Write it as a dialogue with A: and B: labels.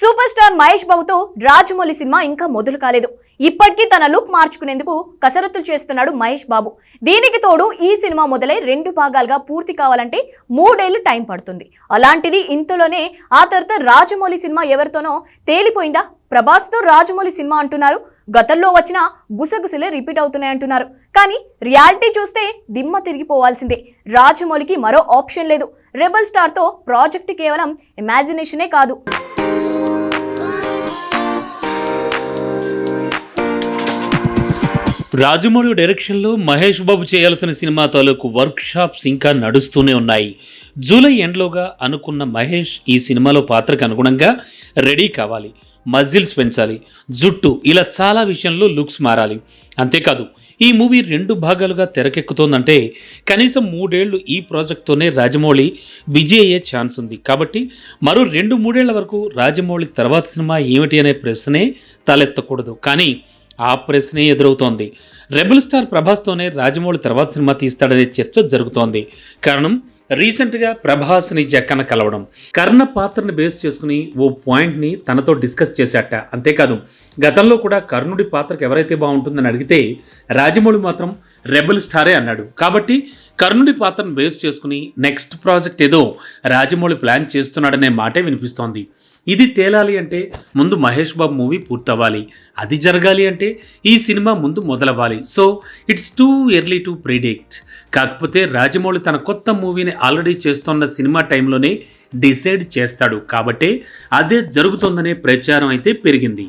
A: Super star Mahesh బాబుతో Rajamouli cinema ఇంకా మొదలు కాలేదు. ఇప్పటికీ తన లుక్ మార్చుకునేందుకు కసరత్తులు చేస్తున్నాడు మహేష్ బాబు. దీనికి తోడు ఈ సినిమా మొదలై రెండు భాగాలుగా పూర్తి కావాలంటే మూడేళ్ళు టైం పడుతుంది. అలాంటిది ఇంతలోనే ఆ తర్వాత రాజమౌళి సినిమా ఎవరితోనో తేలిపోయిందా? ప్రభాస్తో రాజమౌళి సినిమా అంటున్నారు. గతంలో వచ్చిన గుసగుసలే రిపీట్ అవుతున్నాయి అంటున్నారు. కానీ రియాలిటీ చూస్తే దిమ్మ తిరిగిపోవాల్సిందే. రాజమౌళికి మరో ఆప్షన్ లేదు. రెబల్ స్టార్తో ప్రాజెక్ట్ కేవలం ఇమాజినేషనే కాదు.
B: రాజమౌళి డైరెక్షన్లో మహేష్ బాబు చేయాల్సిన సినిమా తాలూకు వర్క్ షాప్స్ ఇంకా నడుస్తూనే ఉన్నాయి. జూలై ఎండ్లోగా అనుకున్న మహేష్ ఈ సినిమాలో పాత్రకు అనుగుణంగా రెడీ కావాలి మజిల్స్ పెంచాలి జుట్టు ఇలా చాలా విషయంలో లుక్స్ మారాలి. అంతేకాదు ఈ మూవీ రెండు భాగాలుగా తెరకెక్కుతోందంటే కనీసం మూడేళ్ళు ఈ ప్రాజెక్ట్తోనే రాజమౌళి బిజీ అయ్యే ఛాన్స్ ఉంది. కాబట్టి మరో రెండు మూడేళ్ళ వరకు రాజమౌళి తర్వాత సినిమా ఏమిటి అనే ప్రశ్నే తలెత్తకూడదు. కానీ ఆ ప్రశ్నే ఎదురవుతోంది. రెబల్ స్టార్ ప్రభాస్తోనే రాజమౌళి తర్వాత సినిమా తీస్తాడనే చర్చ జరుగుతోంది. కారణం రీసెంట్గా ప్రభాస్ని జక్కన కలవడం. కర్ణ పాత్రని బేస్ చేసుకుని ఓ పాయింట్ని తనతో డిస్కస్ చేశాట. అంతేకాదు గతంలో కూడా కర్ణుడి పాత్రకు ఎవరైతే బాగుంటుందని అడిగితే రాజమౌళి మాత్రం రెబల్ స్టారే అన్నాడు. కాబట్టి కర్ణుడి పాత్రను బేస్ చేసుకుని నెక్స్ట్ ప్రాజెక్ట్ ఏదో రాజమౌళి ప్లాన్ చేస్తున్నాడనే మాటే వినిపిస్తోంది. ఇది తేలాలి అంటే ముందు మహేష్ బాబు మూవీ పూర్తవ్వాలి. అది జరగాలి అంటే ఈ సినిమా ముందు మొదలవ్వాలి. So it's too early to predict కాకపోతే రాజమౌళి తన కొత్త మూవీని ఆల్రెడీ చేస్తున్న సినిమా టైంలోనే డిసైడ్ చేస్తాడు. కాబట్టి అదే జరుగుతుందనే ప్రచారం అయితే పెరిగింది.